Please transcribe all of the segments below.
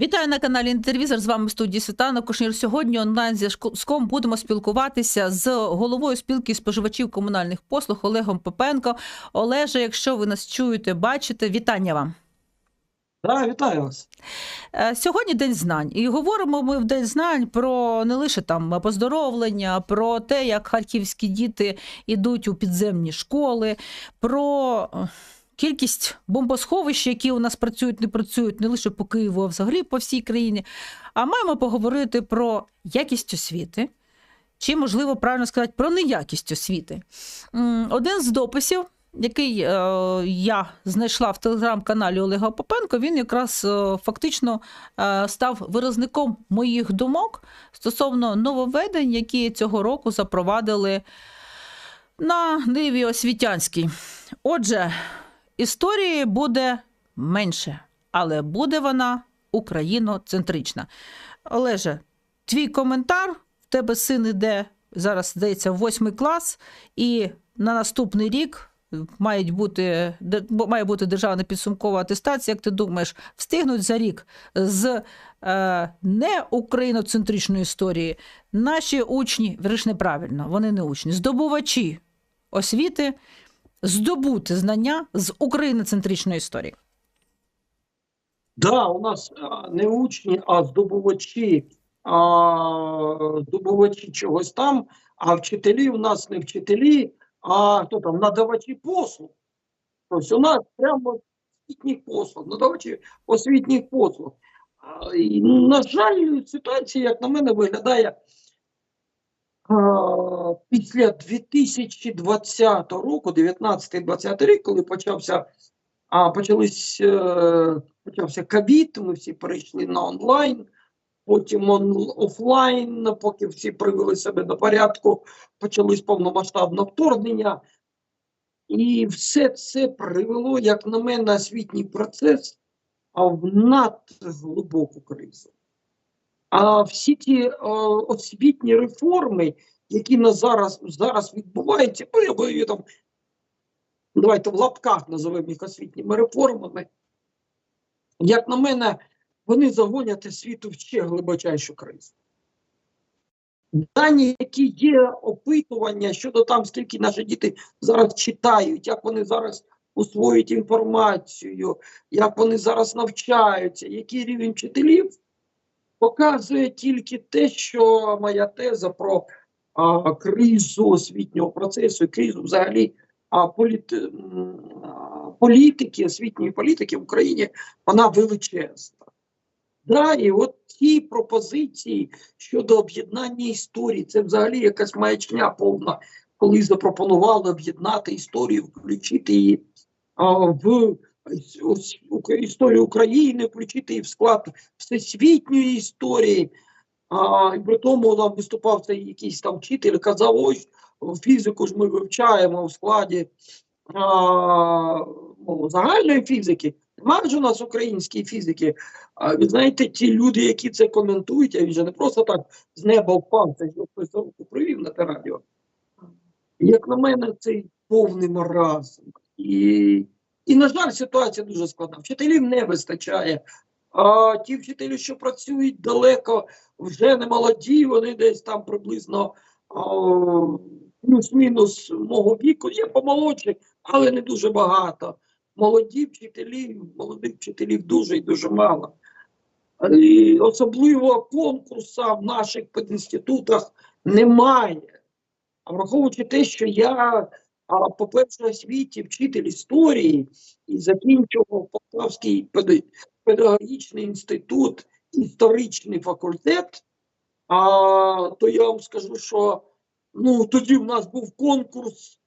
Вітаю на каналі Інтервізор. З вами в студії Світлана Кушнір. Сьогодні онлайн зв'язком будемо спілкуватися з головою спілки споживачів комунальних послуг Олегом Попенко. Олеже, якщо ви нас чуєте, бачите, вітання вам. Да, вітаю вас. Е, Сьогодні День знань, і говоримо ми в День знань про не лише там поздоровлення, про те, як харківські діти йдуть у підземні школи, про кількість бомбосховищ, які у нас працюють, не працюють не лише по Києву, а взагалі по всій країні. А маємо поговорити про якість освіти. Чи, можливо, правильно сказати, про неякість освіти. Один з дописів, який е, я знайшла в телеграм-каналі Олега Попенко, він якраз е, фактично е, став виразником моїх думок стосовно нововведень, які цього року запровадили на ниві освітянській. Отже, історії буде менше, але буде вона україноцентрична. Олеже, твій коментар, в тебе син іде зараз, здається, восьмий клас, і на наступний рік мають бути, має бути державна підсумкова атестація. Як ти думаєш, встигнуть за рік з е, не україноцентричної історії наші учні, віриш неправильно, вони не учні, здобувачі освіти здобути знання з україноцентричної історії. Да, у нас не учні, а здобувачі, а, здобувачі чогось там, а вчителі у нас не вчителі, а хто там, надавачі послуг. Тобто у нас прямо освітніх послуг, надавачі освітніх послуг. І, на жаль, ситуація, як на мене, виглядає після 2020 року, 19-20 рік, коли почався а почались, е, почався ковід, ми всі перейшли на онлайн, потім он, офлайн, поки всі привели себе до порядку, почалось повномасштабне вторгнення. І все це привело, як на мене, освітній процес в надглибоку кризу. А всі ті е, освітні реформи, які на зараз, зараз відбуваються, ну, я би там давайте в лапках називемо їх освітніми реформами. Як на мене, вони загонять світу в ще глибочайшу кризу. Дані, які є опитування щодо там, скільки наші діти зараз читають, як вони зараз усвоюють інформацію, як вони зараз навчаються, який рівень вчителів, показує тільки те, що моя теза про а, кризу освітнього процесу кризу взагалі а політ, а, політики, освітньої політики в Україні, вона величезна. Да, і от ті пропозиції щодо об'єднання історії, це взагалі якась маячня повна, коли запропонували об'єднати історію, включити її а, в історію України, включити її в склад всесвітньої історії. А, і при тому там виступав цей якийсь там вчитель, казав, ось фізику ж ми вивчаємо в складі а, ну, загальної фізики. Немає ж у нас української фізики. А ви знаєте, ті люди, які це коментують, а він же не просто так з неба впав, це ж хтось руку привів на те радіо. Як на мене, це повний маразм. І, і, на жаль, ситуація дуже складна. Вчителів не вистачає. А ті вчителі, що працюють далеко, вже не молоді, вони десь там приблизно плюс-мінус мого віку, є помолодші, але не дуже багато. Молоді вчителі, молодих вчителів дуже і дуже мало. І особливо конкурсу в наших пединститутах немає. А враховуючи те, що я, а, по перше, освіті вчитель історії і закінчував Полтавський педагогічний інститут, історичний факультет, а, то я вам скажу, що ну, тоді в нас був конкурс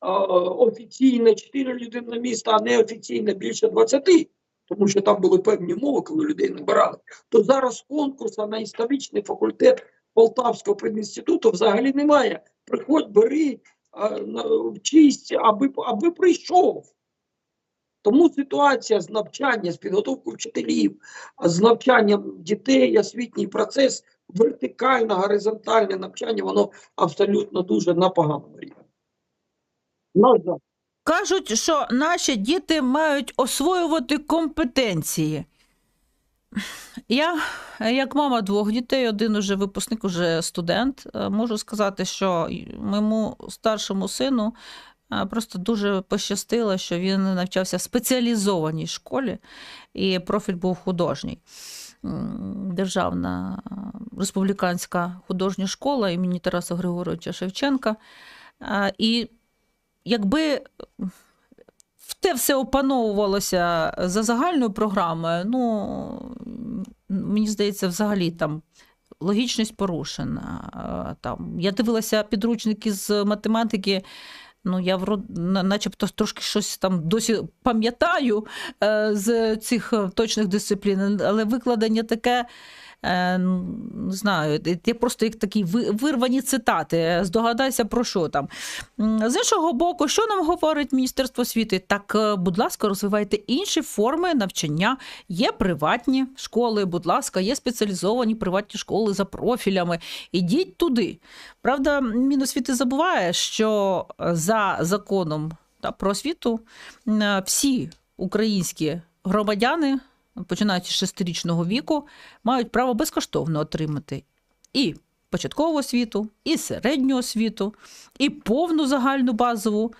а, офіційно 4 людини міста, а неофіційно більше 20, тому що там були певні умови, коли людей набирали. То зараз конкурсу на історичний факультет Полтавського пединституту взагалі немає. Приходь, бери, на- вчись, аби, аби прийшов. Тому ситуація з навчанням, з підготовкою вчителів, з навчанням дітей, освітній процес, вертикальне, горизонтальне навчання, воно абсолютно дуже на поганому рівні. Кажуть, що наші діти мають освоювати компетенції. Я, як мама двох дітей, один уже випускник, уже студент, е, можу сказати, що моєму старшому сину е, просто дуже пощастило, що він навчався в спеціалізованій школі, і профіль був художній. Державна е, республіканська художня школа імені Тараса Григоровича Шевченка. І якби те все опановувалося за загальною програмою, ну мені здається, взагалі там логічність порушена. Там, я дивилася підручники з математики. Ну, я врод- начебто трошки щось там досі пам'ятаю е, з цих е, точних дисциплін, але викладення таке. Е, Не знаю, я просто як такі ви- вирвані цитати. Здогадайся про що там. З іншого боку, що нам говорить Міністерство освіти? Так, е, будь ласка, розвивайте інші форми навчання. Є приватні школи, будь ласка, є спеціалізовані приватні школи за профілями. Ідіть туди. Правда, Міносвіти забуває, що е, за законом та, про освіту всі українські громадяни, починаючи з шестирічного віку, мають право безкоштовно отримати і початкову освіту, і середню освіту, і повну загальну базову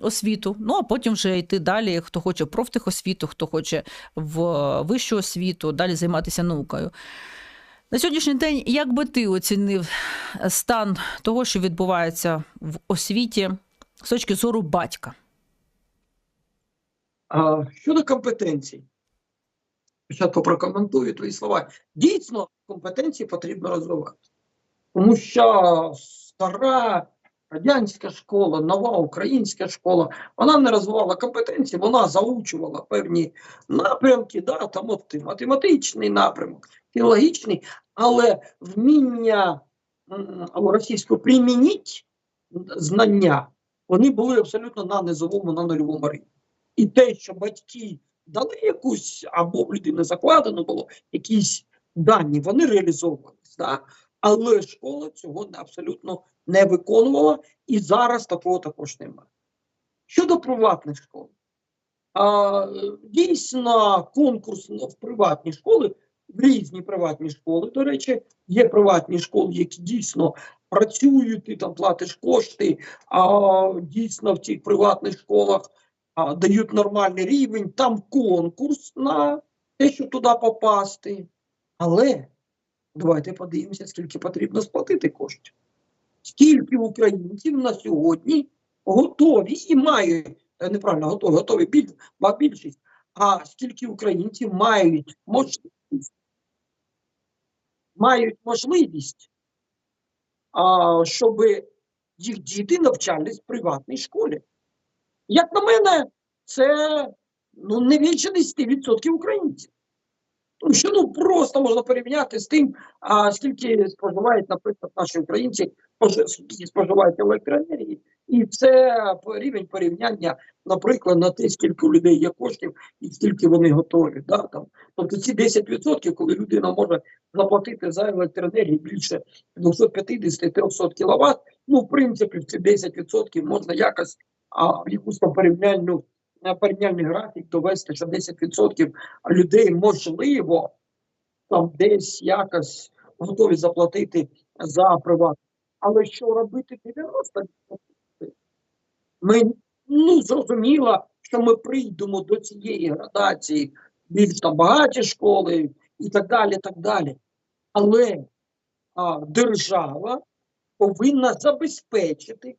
освіту. Ну а потім вже йти далі, хто хоче профтехосвіту, хто хоче в е, вищу освіту, далі займатися наукою. На сьогоднішній день, як би ти оцінив стан того, що відбувається в освіті з точки зору батька? Щодо компетенцій, спочатку прокоментую твої слова. Дійсно, компетенції потрібно розвивати. Тому що стара радянська школа, нова українська школа, вона не розвивала компетенції, вона заучувала певні напрямки, да, там от математичний напрямок, філологічний, але вміння м, російського примініть знання, вони були абсолютно на низовому, на нульовому рівні. І те, що батьки дали якусь, або в людини закладено було якісь дані, вони реалізовувалися. Да? Але школа цього абсолютно не виконувала, і зараз такого також немає. Щодо приватних школ, а, дійсно конкурс в приватні школи, в різні приватні школи, до речі, є приватні школи, які дійсно працюють, ти там платиш кошти, а дійсно в цих приватних школах дають нормальний рівень, там конкурс на те, щоб туди попасти. Але давайте подивимося, скільки потрібно сплатити коштів. Скільки українців на сьогодні готові і мають, е, неправильно готові, готові біль, більшість, а скільки українців мають можливість, мають можливість, а, щоб їх діти навчались в приватній школі. Як на мене, це ну, не більше 10% українців. Тому що ну просто можна порівняти з тим, а скільки споживають, наприклад, наші українці, скільки споживають електроенергії, і це рівень порівняння, наприклад, на те, скільки у людей є коштів і скільки вони готові. Да, там. Тобто ці 10%, коли людина може заплатити за електроенергію більше 250-300 кВт, ну, в принципі, в ці 10% можна якось а, якусь там порівняльну порівняльний графік довести, що 10% людей можливо там десь якось готові заплатити за приват. Але що робити 90%? Ми ну зрозуміло, що ми прийдемо до цієї градації більш там багаті школи і так далі. так далі. Але а, держава повинна забезпечити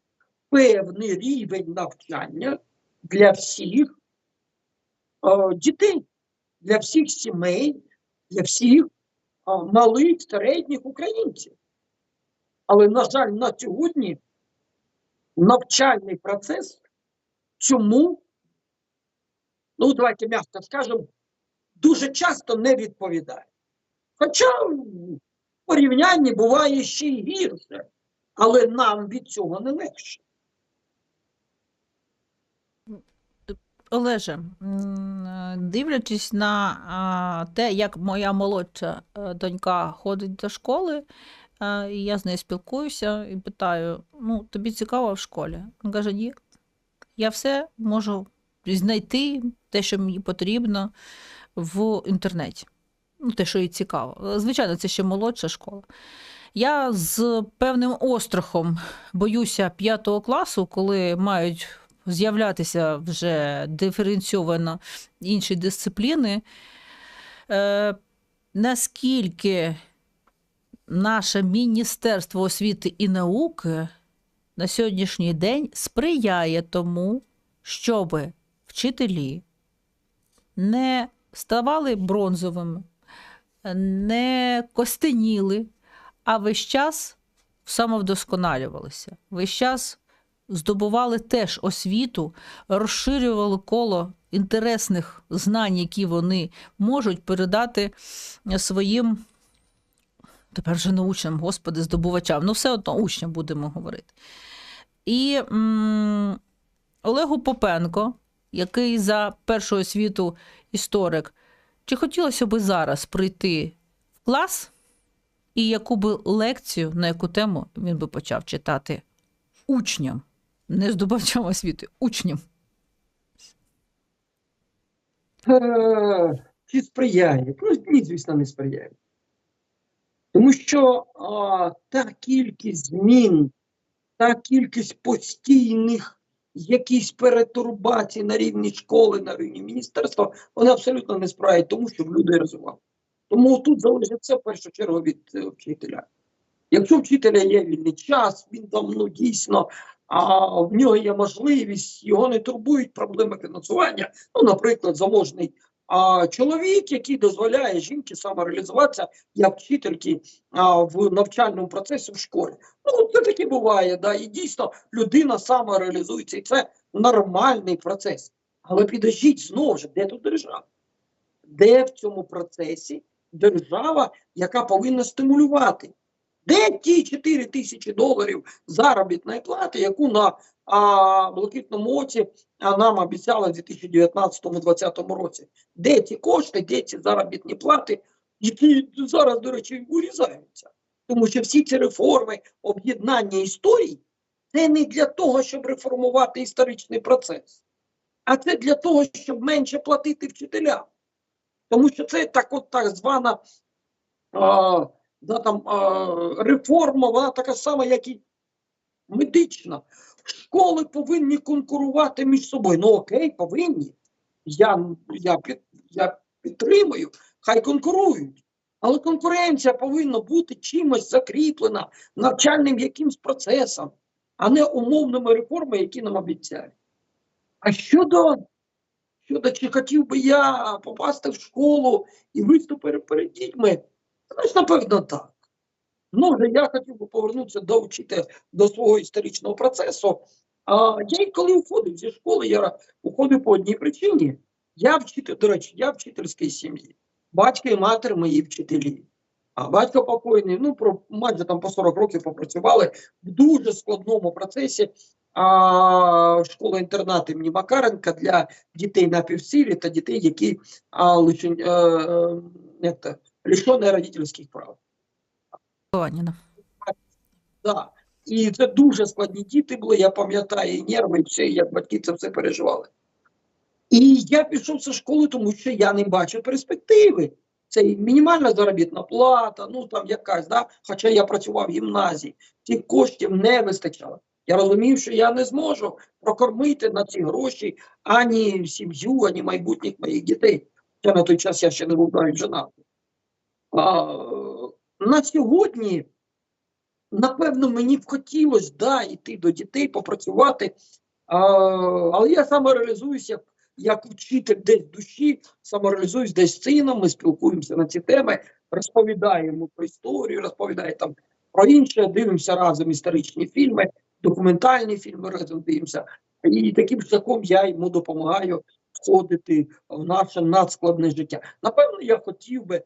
певний рівень навчання для всіх е, дітей, для всіх сімей, для всіх е, малих, середніх українців. Але, на жаль, на сьогодні навчальний процес цьому, ну, давайте м'яко скажемо, дуже часто не відповідає. Хоча порівнянні буває ще й гірше, але нам від цього не легше. Олеже, е, дивлячись на те, як моя молодша е, донька ходить до школи, е, я з нею спілкуюся і питаю: ну, тобі цікаво в школі? Він каже, ні. Я все можу знайти те, що мені потрібно в інтернеті. ну, те, що і цікаво. Звичайно, це ще молодша школа. Я з певним острахом боюся п'ятого класу, коли мають з'являтися вже диференційовано інші дисципліни. Е, наскільки наше Міністерство освіти і науки на сьогоднішній день сприяє тому, щоб вчителі не ставали бронзовими, не костеніли, а весь час самовдосконалювалися. Весь час здобували теж освіту, розширювали коло інтересних знань, які вони можуть передати своїм. Тепер вже не учням, господи, здобувачам. Ну, все одно учням будемо говорити. І м, Олегу Попенко, який за першою освіту історик, чи хотілося би зараз прийти в клас, і яку би лекцію, на яку тему він би почав читати учням, не здобувачам освіти, учням. Е, Чи сприяє? Ну, ні, звісно, не сприяє. Тому що а, та кількість змін, та кількість постійних якісь перетурбацій на рівні школи, на рівні міністерства, вони абсолютно не сприяють тому, щоб люди розвивали. Тому тут залежить все в першу чергу від е, вчителя. Якщо вчителя є вільний час, він там ну, дійсно а в нього є можливість, його не турбують проблеми фінансування. Ну, наприклад, заможний а, чоловік, який дозволяє жінці самореалізуватися як вчительки а, в навчальному процесі в школі. Ну, це таке буває, да, і дійсно людина самореалізується, і це нормальний процес. Але підождіть знову ж, де тут держава? Де в цьому процесі держава, яка повинна стимулювати? Де ті 4 тисячі доларів заробітної плати, яку на а, блакитному оці нам обіцяли в 2019-2020 році? Де ці кошти, де ці заробітні плати, які зараз, до речі, урізаються? Тому що всі ці реформи, об'єднання історій, це не для того, щоб реформувати історичний процес, а це для того, щоб менше платити вчителям. Тому що це так, от так звана. А, да, там, реформа, вона така сама, як і медична. Школи повинні конкурувати між собою. Ну окей, повинні. Я, я, я підтримую, хай конкурують. Але конкуренція повинна бути чимось закріплена навчальним якимсь процесом, а не умовними реформами, які нам обіцяють. А щодо, щодо чи хотів би я попасти в школу і виступити перед дітьми, Значить, напевно, так. Ну, вже я хотів би повернутися до вчити до свого історичного процесу. А я коли уходив зі школи, я уходив по одній причині. Я вчитель, до речі, я вчительської сім'ї. Батько і матір мої вчителі. А батько покойний, ну, про майже там по 40 років попрацювали в дуже складному процесі. А школа інтернат імені Макаренка для дітей на півсилі та дітей, які а, лише, е, е, то, родительських прав. Да. І це дуже складні діти були, я пам'ятаю, і нерви, і все, як батьки це все переживали. І я пішов зі школи, тому що я не бачу перспективи. Це і мінімальна заробітна плата, ну там якась, да? хоча я працював в гімназії, цих коштів не вистачало. Я розумів, що я не зможу прокормити на ці гроші ані сім'ю, ані майбутніх моїх дітей. Хоча на той час я ще не був навіть женатий. На сьогодні, напевно, мені б хотілося да, йти до дітей, попрацювати, а, але я самореалізуюся як, вчитель десь душі, самореалізуюсь десь з сином, ми спілкуємося на ці теми, розповідаємо про історію, розповідаємо там про інше, дивимося разом історичні фільми, документальні фільми разом дивимося. І таким шляхом я йому допомагаю входити в наше надскладне життя. Напевно, я хотів би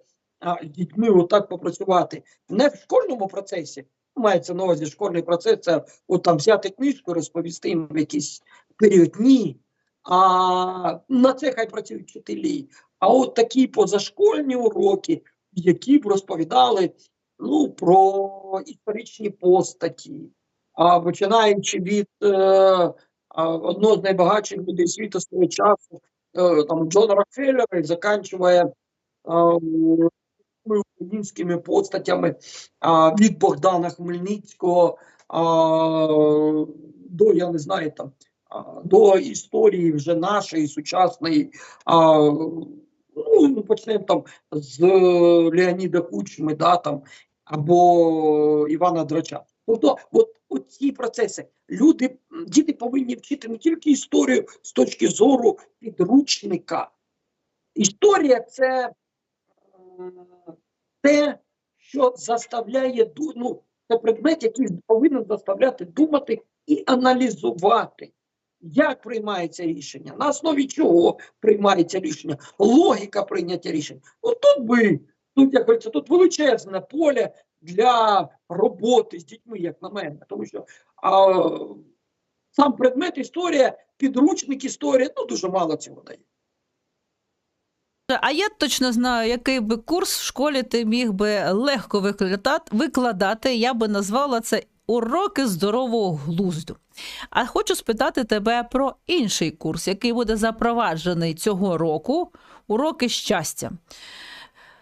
дітьми отак попрацювати не в школьному процесі. Мається на увазі школьний процес, це от там взяти книжку, розповісти їм якийсь період. Ні. А на це хай працюють вчителі. А от такі позашкольні уроки, які б розповідали ну, про історичні постаті, а починаючи від е, одного з найбагатших людей світу свого часу, е, там Джона Рокфеллера, і е, українськими постатями а, від Богдана Хмельницького а, до, я не знаю, там, а, до історії вже нашої сучасної. А, ну, почнемо там з Леоніда Кучми, да, там, або Івана Драча. Тобто, от, от ці процеси. Люди, діти повинні вчити не тільки історію з точки зору підручника. Історія це те, що заставляє ну, це предмет, який повинен заставляти думати і аналізувати, як приймається рішення, на основі чого приймається рішення, логіка прийняття рішень. От тут би, тут як говориться, тут величезне поле для роботи з дітьми, як на мене, тому що а, сам предмет історія, підручник історія, ну дуже мало цього дає. А я точно знаю, який би курс в школі ти міг би легко викладати. Я би назвала це уроки здорового глузду. А хочу спитати тебе про інший курс, який буде запроваджений цього року уроки щастя.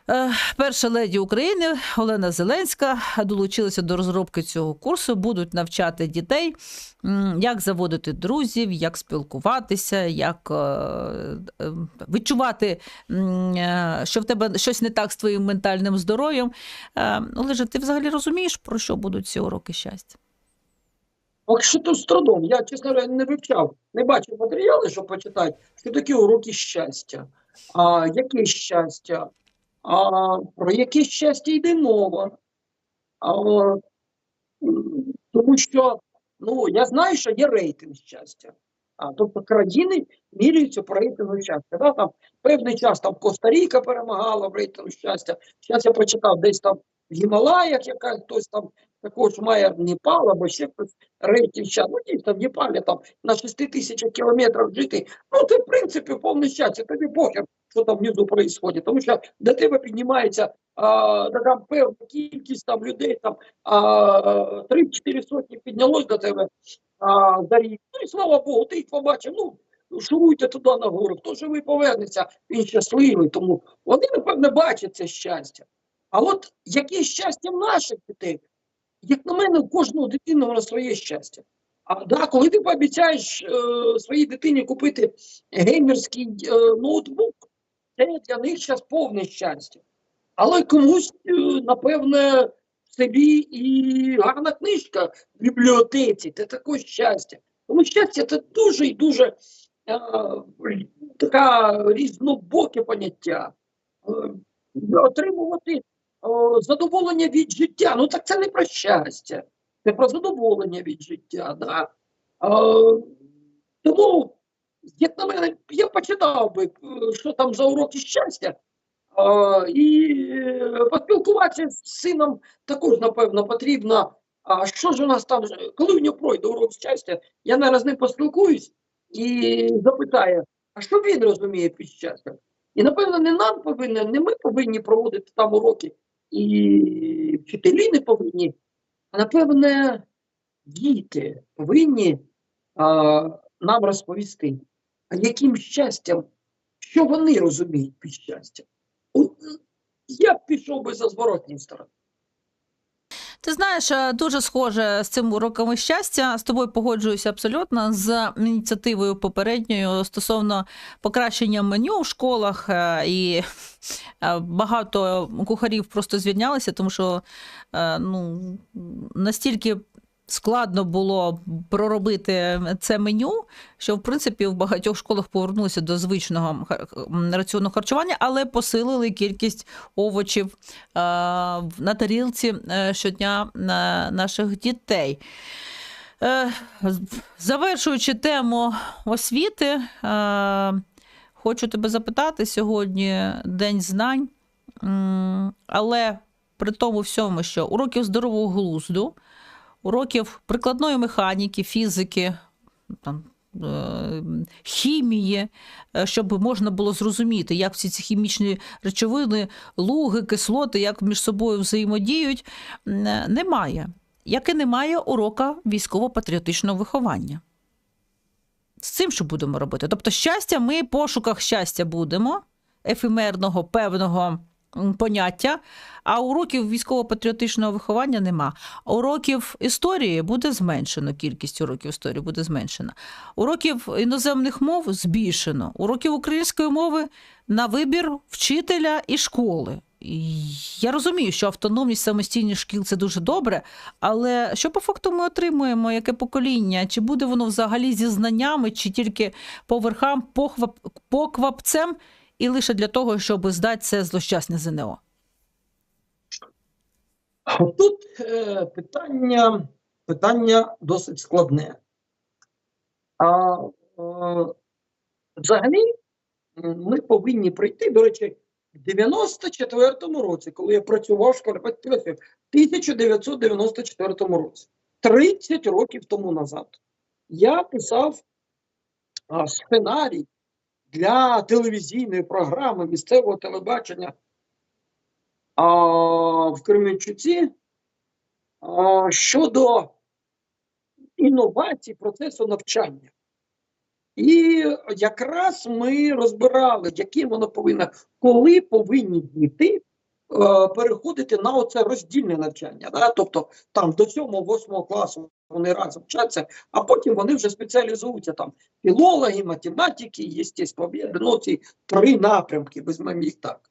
Е, Перша леді України Олена Зеленська долучилася до розробки цього курсу. Будуть навчати дітей, як заводити друзів, як спілкуватися, як е, е, відчувати, е, що в тебе щось не так з твоїм ментальним здоров'ям. Е, Олеже, ти взагалі розумієш, про що будуть ці уроки щастя? Поки що тут з трудом. Я, чесно говоря, не вивчав, не бачив матеріали, щоб почитати, що такі уроки щастя. А, яке щастя? А, про яке щастя йде мова? А, тому що ну, я знаю, що є рейтинг щастя. А, тобто країни міряються по рейтингу щастя. Да? Там, певний час там Коста-Ріка перемагала в рейтингу щастя. Зараз я прочитав десь там в Гімалаях, яка хтось там також має Непал або ще хтось щастя. Ну, дійсно, в Непалі там на 6 тисячах кілометрів жити. Ну, це, в принципі, повне щастя. Тобі похер, що там внизу відбувається. Тому що до тебе піднімається а, така певна кількість там людей, там а, 3-4 сотні піднялось до тебе а, за рік. Ну і слава Богу, ти їх побачив. Ну, шуруйте туди нагору. Хто живий повернеться, він щасливий. Тому вони, напевне, бачать це щастя. А от яке щастя в наших дітей? Як на мене, у кожного дитини воно своє щастя. А да, коли ти пообіцяєш е, своїй дитині купити геймерський е, ноутбук, це для них зараз повне щастя. Але комусь, е, напевне, селі і гарна книжка в бібліотеці це також щастя. Тому щастя це дуже і дуже е, така різнобоке поняття. Е, отримувати задоволення від життя. Ну так це не про щастя, це про задоволення від життя. Да? Е, тому, як на мене, я почитав би, е, що там за уроки щастя. е, і поспілкуватися з сином також, напевно, потрібно. А що ж у нас там? Коли в нього пройде урок щастя, я наразі з ним поспілкуюсь і запитаю, а що він розуміє під щастям? І напевно не нам повинні, не ми повинні проводити там уроки, і вчителі не повинні, а напевне, діти повинні а, нам розповісти, а яким щастям, що вони розуміють під щастям. От, Я б пішов би за зворотній сторони. Ти знаєш, е, дуже схоже з цим уроками щастя. З тобою погоджуюся абсолютно з ініціативою попередньою стосовно покращення меню в школах. е, І е, багато кухарів просто звільнялися, тому що ну, настільки. Складно було проробити це меню, що в принципі в багатьох школах повернулися до звичного раціону харчування, але посилили кількість овочів е, на тарілці е, щодня на наших дітей. Е, Завершуючи тему освіти, хочу тебе запитати сьогодні День знань, але при тому всьому, що уроків здорового глузду, уроків прикладної механіки, фізики, там, е, хімії, е, щоб можна було зрозуміти, як всі ці хімічні речовини, луги, кислоти, як між собою взаємодіють, е, немає. Як і немає урока військово-патріотичного виховання. З цим що будемо робити? Тобто, щастя, ми в пошуках щастя будемо, ефемерного, певного поняття, а уроків військово-патріотичного виховання нема. Уроків історії буде зменшено, кількість уроків історії буде зменшена. Уроків іноземних мов збільшено. Уроків української мови на вибір вчителя і школи. Я розумію, що автономність самостійних шкіл це дуже добре, але що по факту ми отримуємо, яке покоління? Чи буде воно взагалі зі знаннями, чи тільки по верхам, похвап, поквапцем, і лише для того, щоб здати це злощасне ЗНО? Тут е, питання, питання досить складне. А, е, взагалі, ми повинні прийти, до речі, в 94-му році, коли я працював в школі, в 1994 році, 30 років тому назад, я писав а, сценарій для телевізійної програми місцевого телебачення а, в Кременчуці а, щодо інновацій процесу навчання. І якраз ми розбирали, яким воно повинно, коли повинні діти переходити на оце роздільне навчання. Да? Тобто там до 7-8 класу вони разом вчаться, а потім вони вже спеціалізуються там філологи, математики, єстествоведи, ну ці три напрямки, візьмемо їх так.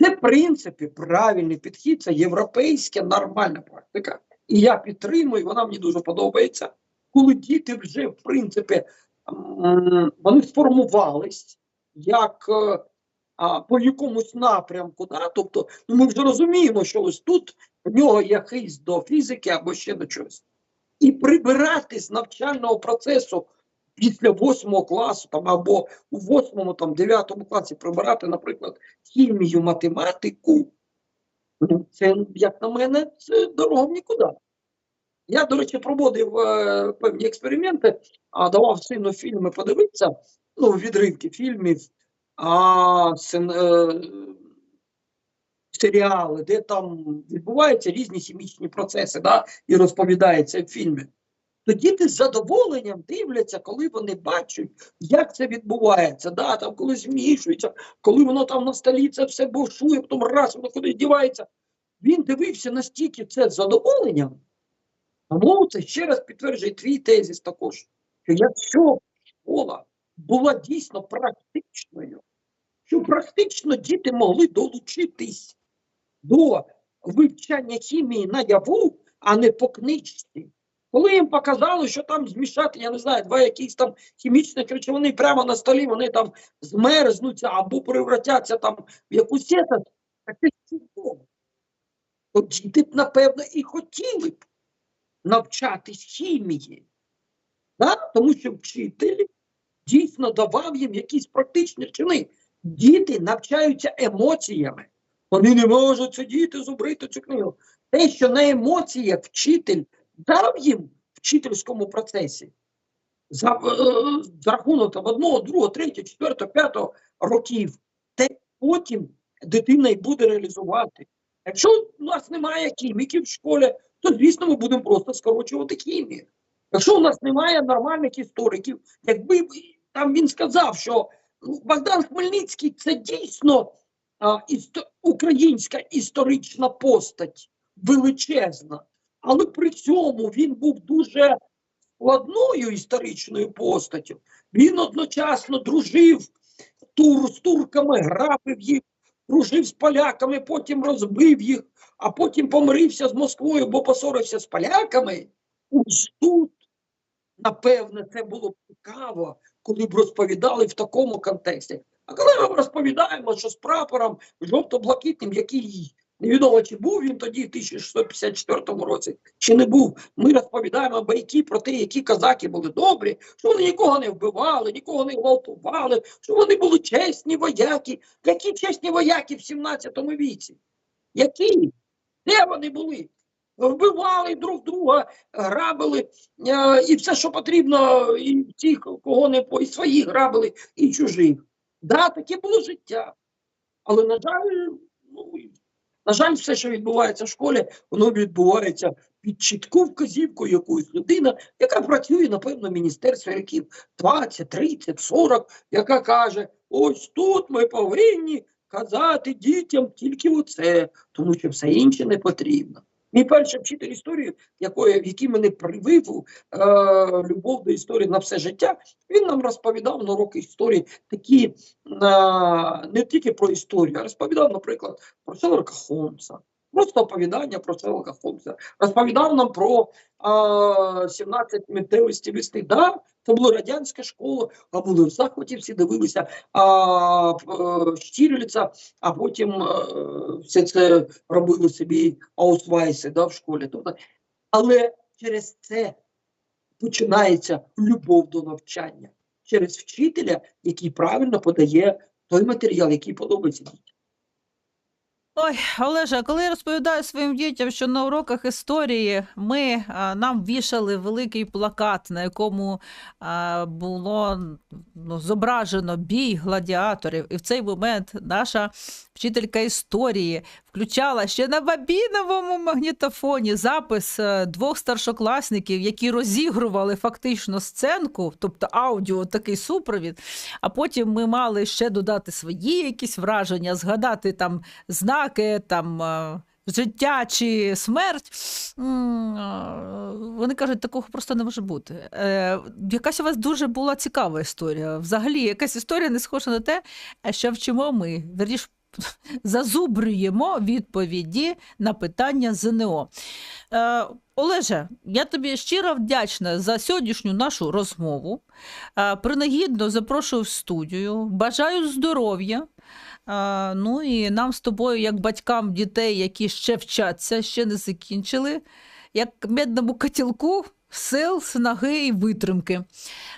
Це, в принципі, правильний підхід, це європейська нормальна практика. І я підтримую, вона мені дуже подобається. Коли діти вже, в принципі, вони сформувались як е, а, по якомусь напрямку. Да? Тобто, ну, ми вже розуміємо, що ось тут в нього є хист до фізики або ще до чогось. І прибирати з навчального процесу після восьмого класу там, або у восьмому, там, дев'ятому класі прибирати, наприклад, хімію, математику, ну, це, як на мене, це дорога нікуди. Я, до речі, проводив е, певні експерименти, а давав сину фільми подивитися, ну, відривки фільмів, а, е, серіали, де там відбуваються різні хімічні процеси, да, і розповідається в фільмі. То діти з задоволенням дивляться, коли вони бачать, як це відбувається. Да, там коли змішується, коли воно там на столі це все бушує, потім раз воно кудись дівається. Він дивився настільки це з задоволенням. Тому це ще раз підтверджує твій тезис також, що якщо школа була дійсно практичною, що практично діти могли долучитись до вивчання хімії наяву, а не по книжці. Коли їм показали, що там змішати, я не знаю, два якісь там хімічні речовини прямо на столі, вони там змерзнуться або превратяться там в якусь сету, так це чудово. То діти б, напевно, і хотіли б навчатись хімії. Да? Тому що вчитель дійсно давав їм якісь практичні вчини. Діти навчаються емоціями. Вони не можуть сидіти, зубрити цю книгу. Те, що на емоціях вчитель дав їм вчительському процесі, за, е, за рахунок там, одного, другого, третього, четвертого, п'ятого років, те потім дитина й буде реалізувати. Якщо у нас немає хіміків в школі, то звісно ми будемо просто скорочувати хімію. Якщо у нас немає нормальних істориків, якби там він сказав, що ну, Богдан Хмельницький це дійсно а, істо, українська історична постать величезна, але при цьому він був дуже складною історичною постаттю. Він одночасно дружив тур, з турками, грабив їх, дружив з поляками, потім розбив їх, а потім помирився з Москвою, бо посорився з поляками. Ось тут, напевне, це було цікаво, коли б розповідали в такому контексті. А коли ми розповідаємо, що з прапором жовто-блакитним, який невідомо чи був він тоді, в 1654 році, чи не був, ми розповідаємо байки про те, які козаки були добрі, що вони нікого не вбивали, нікого не гвалтували, що вони були чесні вояки. Які чесні вояки в 17 віці? Які? Де вони були? Вбивали друг друга, грабили е, і все, що потрібно, і тих, кого не по і своїх грабили, і чужих. Да, таке було життя. Але, на жаль, ну, на жаль, все, що відбувається в школі, воно відбувається під чітку вказівку якоїсь людина, яка працює, напевно, в міністерстві років 20, 30, 40, яка каже: ось тут ми повинні казати дітям тільки оце, тому що все інше не потрібно. Мій перший вчитель історії, якої, який мене привив е, любов до історії на все життя, він нам розповідав на уроки історії такі е, не тільки про історію, а розповідав, наприклад, про Шерлока Холмса. Просто оповідання про Шерлока Холмса. Розповідав нам про а, 17 миттєвості весни. Да, це була радянська школа, а були в захваті, всі дивилися а, е, Штірліца, а потім е, все це робили собі аусвайси да, в школі. Тобто, але через це починається любов до навчання. Через вчителя, який правильно подає той матеріал, який подобається дітям. Ой, Олеже, коли я розповідаю своїм дітям, що на уроках історії ми нам вішали великий плакат, на якому а, було ну, зображено бій гладіаторів, і в цей момент наша вчителька історії включала ще на бабіновому магнітофоні запис е, двох старшокласників, які розігрували фактично сценку, тобто аудіо, такий супровід. А потім ми мали ще додати свої якісь враження, згадати там знаки, там. е, Життя чи смерть, е, вони кажуть, такого просто не може бути. Е, якась у вас дуже була цікава історія. Взагалі, якась історія не схожа на те, що вчимо ми. Вірніш, зазубрюємо відповіді на питання ЗНО. Е, Олеже, я тобі щиро вдячна за сьогоднішню нашу розмову. Е, Принагідно запрошую в студію. Бажаю здоров'я. Е, Ну і нам з тобою, як батькам дітей, які ще вчаться, ще не закінчили, як медному котілку сил, снаги і витримки.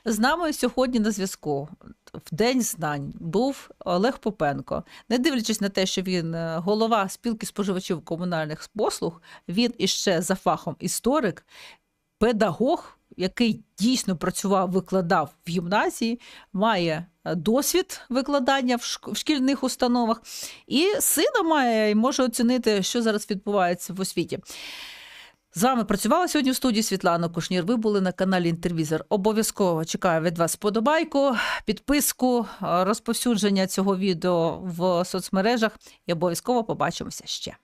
З нами сьогодні на зв'язку в День знань був Олег Попенко. Не дивлячись на те, що він е, голова спілки споживачів комунальних послуг, він іще за фахом історик, педагог, який дійсно працював, викладав в гімназії, має е, досвід викладання в шкільних установах, і сина має і може оцінити, що зараз відбувається в освіті. З вами працювала сьогодні в студії Світлана Кушнір. Ви були на каналі Інтервізор. Обов'язково чекаю від вас подобайку, підписку, розповсюдження цього відео в соцмережах і обов'язково побачимося ще.